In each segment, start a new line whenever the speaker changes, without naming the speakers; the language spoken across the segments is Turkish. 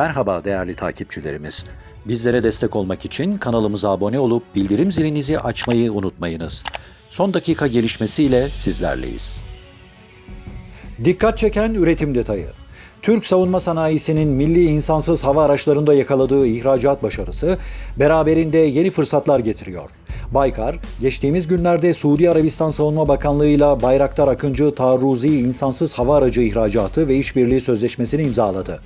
Merhaba değerli takipçilerimiz. Bizlere destek olmak için kanalımıza abone olup bildirim zilinizi açmayı unutmayınız. Son dakika gelişmesiyle sizlerleyiz. Dikkat çeken üretim detayı. Türk savunma sanayisinin milli insansız hava araçlarında yakaladığı ihracat başarısı beraberinde yeni fırsatlar getiriyor. Baykar, geçtiğimiz günlerde Suudi Arabistan Savunma Bakanlığı ile Bayraktar Akıncı taarruzi insansız hava aracı ihracatı ve işbirliği sözleşmesini imzaladı.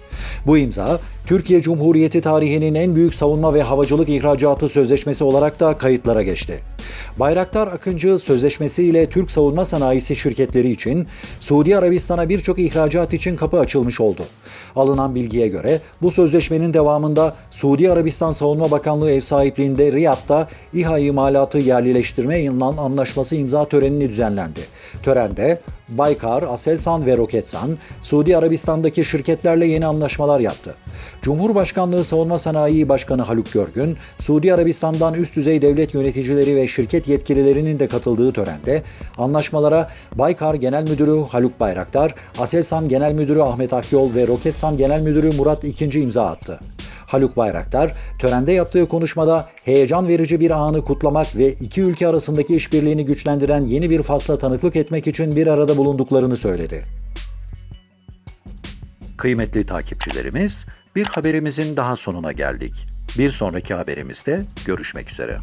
Bu imza, Türkiye Cumhuriyeti tarihinin en büyük savunma ve havacılık ihracatı sözleşmesi olarak da kayıtlara geçti. Bayraktar Akıncı sözleşmesi ile Türk savunma sanayisi şirketleri için Suudi Arabistan'a birçok ihracat için kapı açılmış oldu. Alınan bilgiye göre bu sözleşmenin devamında Suudi Arabistan Savunma Bakanlığı ev sahipliğinde Riyad'da İHA imalatı yerlileştirme yayınlanan anlaşması imza töreni düzenlendi. Törende Baykar, Aselsan ve Roketsan, Suudi Arabistan'daki şirketlerle yeni anlaşmalar yaptı. Cumhurbaşkanlığı Savunma Sanayi Başkanı Haluk Görgün, Suudi Arabistan'dan üst düzey devlet yöneticileri ve şirket yetkililerinin de katıldığı törende anlaşmalara Baykar Genel Müdürü Haluk Bayraktar, Aselsan Genel Müdürü Ahmet Akyol ve Roketsan Genel Müdürü Murat İkinci imza attı. Haluk Bayraktar, törende yaptığı konuşmada heyecan verici bir anı kutlamak ve iki ülke arasındaki işbirliğini güçlendiren yeni bir fasla tanıklık etmek için bir arada bulunduklarını söyledi. Kıymetli takipçilerimiz, bir haberimizin daha sonuna geldik. Bir sonraki haberimizde görüşmek üzere.